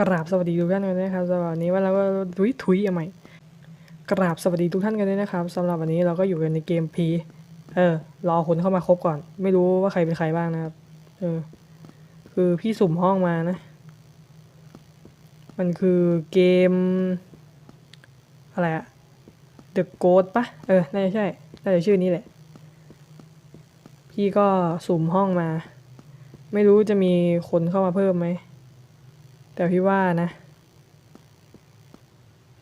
กราบสวัสดีทุกท่านกันด้วยนะครับสำหรับวันนี้ว่าเราก็ทุยทุยยังไงกราบสวัสดีทุกท่านกันด้วยนะครับสำหรับวันนี้เราก็อยู่กันในเกมพีเออรอคนเข้ามาครบก่อน ไม่รู้ว่าใครเป็นใครบ้างนะครับเออคือพี่สุ่มห้องมานะ มันคือเกม อะไรอะ The Ghost ปะเออน่าจะใช่น่าจะชื่อนี้แหละ พี่ก็สุ่มห้องมา ไม่รู้จะมีคนเข้ามาเพิ่มไหม แต่พี่ว่านะ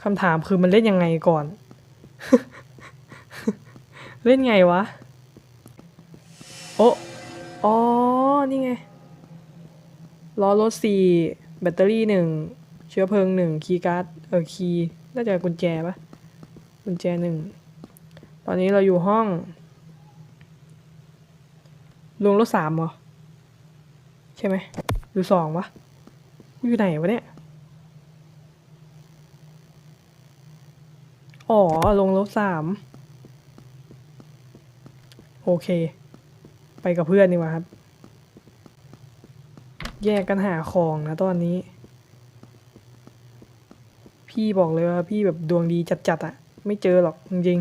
คำถามคือมันเล่นยังไงก่อน เล่นไงวะ โอ้อ๋อ นี่ไง ล้อรถสี่แบตเตอรี่หนึ่ง เชื้อเพลิงหนึ่ง คีย์การ์ด เออ คีย์ น่าจะกุญแจปะกุญแจหนึ่ง ตอนนี้เราอยู่ห้องลงรถสามเหรอ ใช่ไหมหรือสองวะ อยู่ไหนวะเนี่ย อ๋อ ลงลบสาม โอเค ไปกับเพื่อนดีกว่าครับ แยกกันหาของนะตอนนี้ พี่บอกเลยว่าพี่แบบดวงดีจัดๆอะไม่เจอหรอกจริง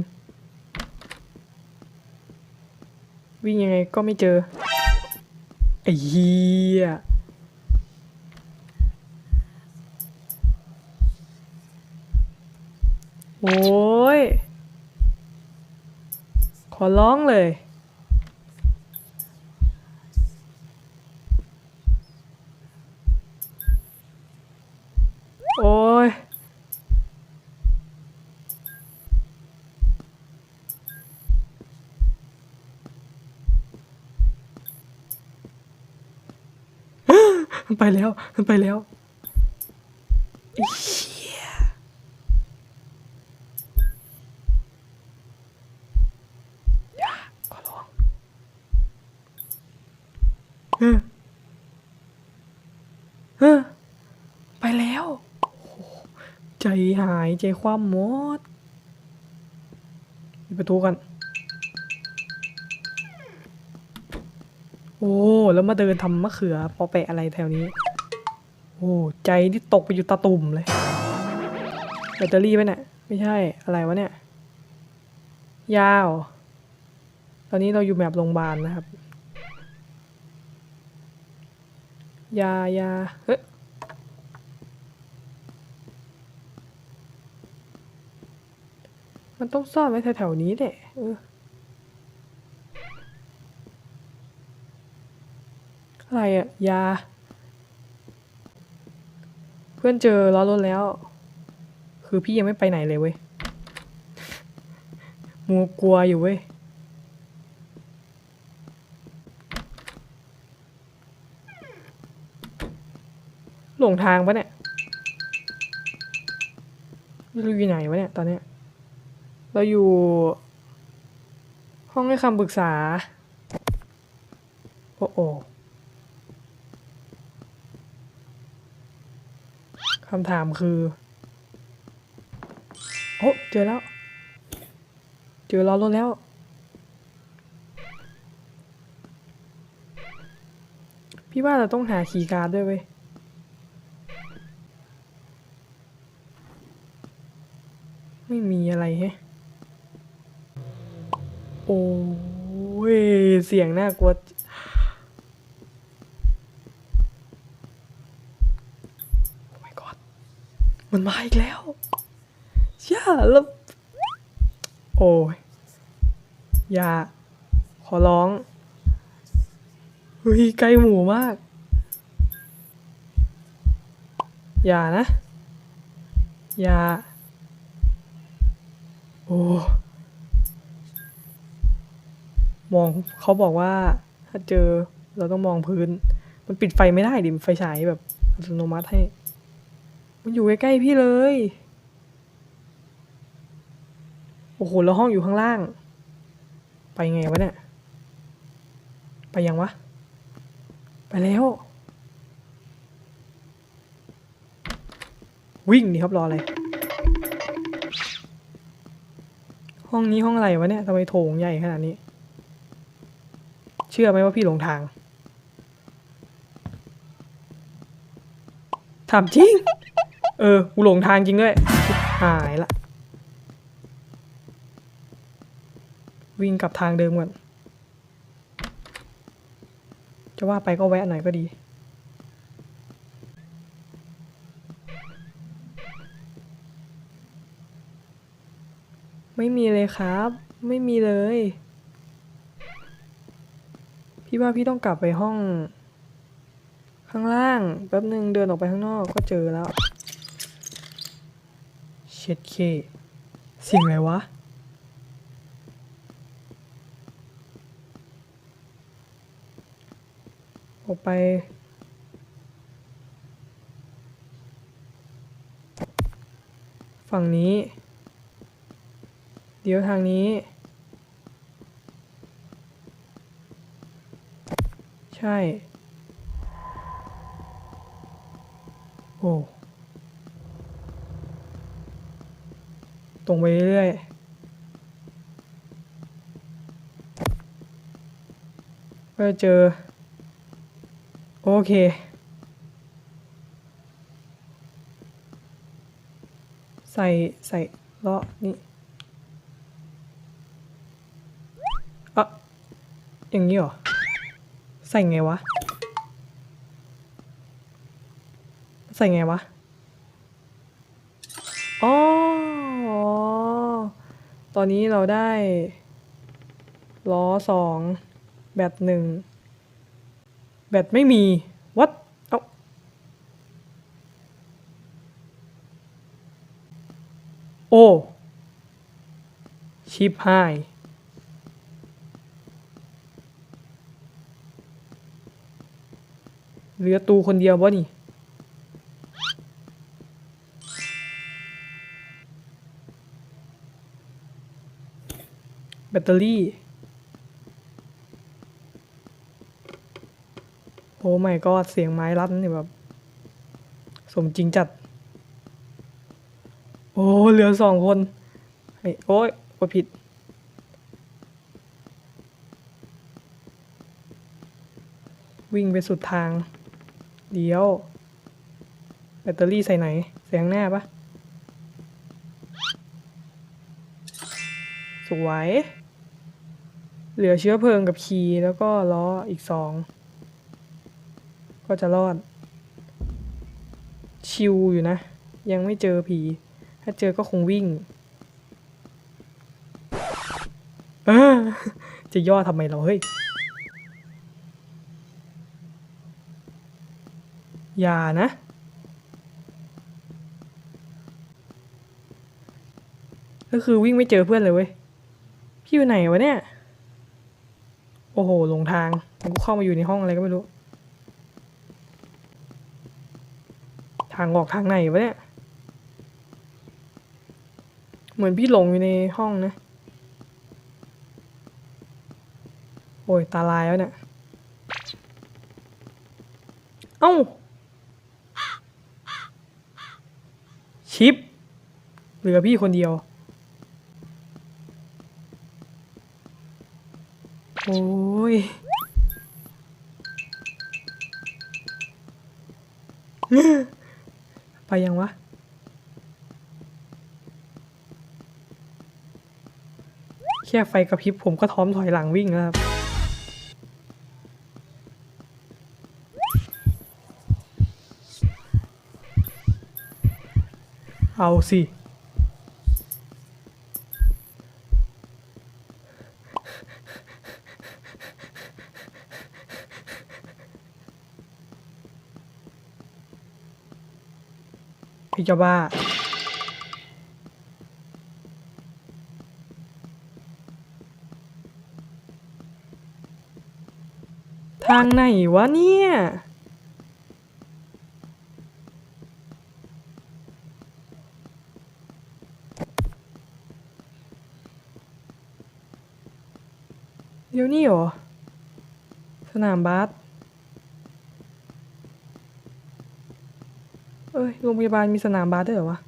ๆ วิ่งยังไงก็ไม่เจอ ไอ้เหี้ย โอ้ย ขอร้องเลย โอ้ย ไปแล้ว ไปแล้วไอ้เหี้ย ขอร้องเออเออไปแล้วโอ้โห ใจหายใจคว่ำหมดปิดประตูกัน โอ้ แล้วมาเดินทำมะเขือปอแปะอะไรแถวนี้ โอ้ ใจที่ตกไปอยู่ตาตุ่มเลย แบตเตอรี่ไปเนี่ย ไม่ใช่อะไรวะเนี่ย ยาว ตอนนี้เราอยู่แบบโรงพยาบาลนะครับ ยายาเฮ้ย มันต้องซ่อนไว้แถวๆนี้แหละเอออะไรอะยา เพื่อนเจอล้อรถแล้ว คือพี่ยังไม่ไปไหนเลยเว้ยมัวกลัวอยู่เว้ยหลงทางปะเนี่ยเราอยู่ไหนวะเนี่ยตอนเนี้ย เราอยู่ ห้องให้คำปรึกษา โอ้โอคำถามคือ โอ้ เจอแล้ว เจอล้อรถแล้ว พี่ว่าเราต้องหาคีย์การ์ดด้วยเว้ยไม่มีอะไรแฮะโอ้ยเสียงน่ากลัวโอ้ my god มันมาอีกแล้วย่าแล้วโอ้ยอย่า ขอร้องเฮ้ยใกล้หมูมาก อย่านะ อย่า โอ้ มองเขาบอกว่า ถ้าเจอเราต้องมองพื้น มันปิดไฟไม่ได้ดิไฟฉายแบบอัตโนมัติให้ มันอยู่ใกล้ๆพี่เลย โอ้โหแล้วห้องอยู่ข้างล่าง ไปไงวะเนี่ย ไปยังวะ ไปแล้ว วิ่งดิครับรออะไรห้องนี้ห้องอะไรวะเนี่ยทำไมโถงใหญ่ขนาดนี้ เชื่อไหมว่าพี่หลงทาง ถามจริง เออ กูหลงทางจริงด้วย หายละ วิ่งกลับทางเดิมก่อน จะว่าไปก็แวะหน่อยก็ดี ไม่มีเลยครับ ไม่มีเลย พี่ว่าพี่ต้องกลับไปห้อง ข้างล่าง แป๊บหนึ่งเดินออกไปข้างนอกก็เจอแล้ว เช็ดเคเสียงอะไรวะ ออกไปฝั่งนี้ เดี๋ยวทางนี้ ใช่ โอ้ ตรงไปเรื่อยๆก็เจอ โอเคใส่ใส่เลาะนี่อะอย่างนี้เหรอ ใส่ไงวะ ใส่ไงวะ อ๋อ ตอนนี้เราได้ล้อสองแบตหนึ่งแบตไม่มีวัดเอ้าโอ้ ชิปหาย เหลือตูคนเดียววะนี่แบตเตอรี่ โอ้ไม่ก็เสียงไม้รัดนี่แบบ สมจริงจัด โอ้เหลือสองคนโอ้ยกดผิด วิ่งไปสุดทาง เดี๋ยว แบตเตอรี่ใส่ไหนใส่ข้างหน้าปะสวย เหลือเชื้อเพลิงกับคีย์แล้วก็ล้ออีกสอง ก็จะรอด ชิวอยู่นะ ยังไม่เจอผี ถ้าเจอก็คงวิ่งจะย่อทำไมเราเฮ้ย อย่านะ ก็คือวิ่งไม่เจอเพื่อนเลยเว้ย พี่อยู่ไหนวะเนี่ย โอ้โหหลงทางกูเข้ามาอยู่ในห้องอะไรก็ไม่รู้ ทางออกทางไหนวะเนี่ย เหมือนพี่หลงอยู่ในห้องนะ โอ้ยตาลายแล้วเนี่ย เอ้า ชิป เหลือพี่คนเดียว โอ้ยไปยังวะ แค่ไฟกระพริบผมก็ท้อมถอยหลังวิ่งแล้วครับ เอาสิ พี่เจ้าบ้าทางไหนวะเนี่ย เดี๋ยวนี้เหรอ สนามบาสเอ้ย โรงพยาบาลมีสนามบาสด้วยเหรอวะ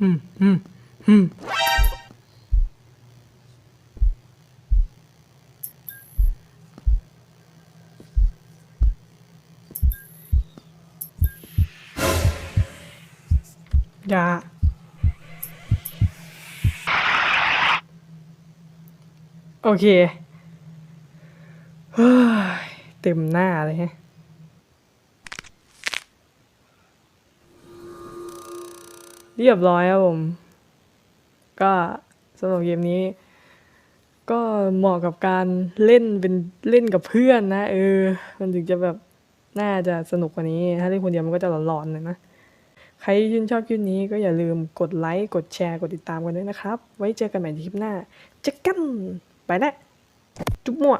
อืมอืมอืม อย่า โอเคเฮ้ยเต็มหน้าเลยฮะเรียบร้อยครับผม ก็สำหรับเกมนี้ ก็เหมาะกับการเล่นเป็นเล่นกับเพื่อนนะ เออ มันถึงจะแบบน่าจะสนุกกว่านี้ ถ้าเล่นคนเดียวมันก็จะหลอนๆหน่อยนะ ใครชื่นชอบคลิปนี้ก็อย่าลืมกดไลค์กดแชร์กดติดตามกันด้วยนะครับ ไว้เจอกันใหม่ในคลิปหน้าเจอกันไปแล้วจุ๊บมั่ว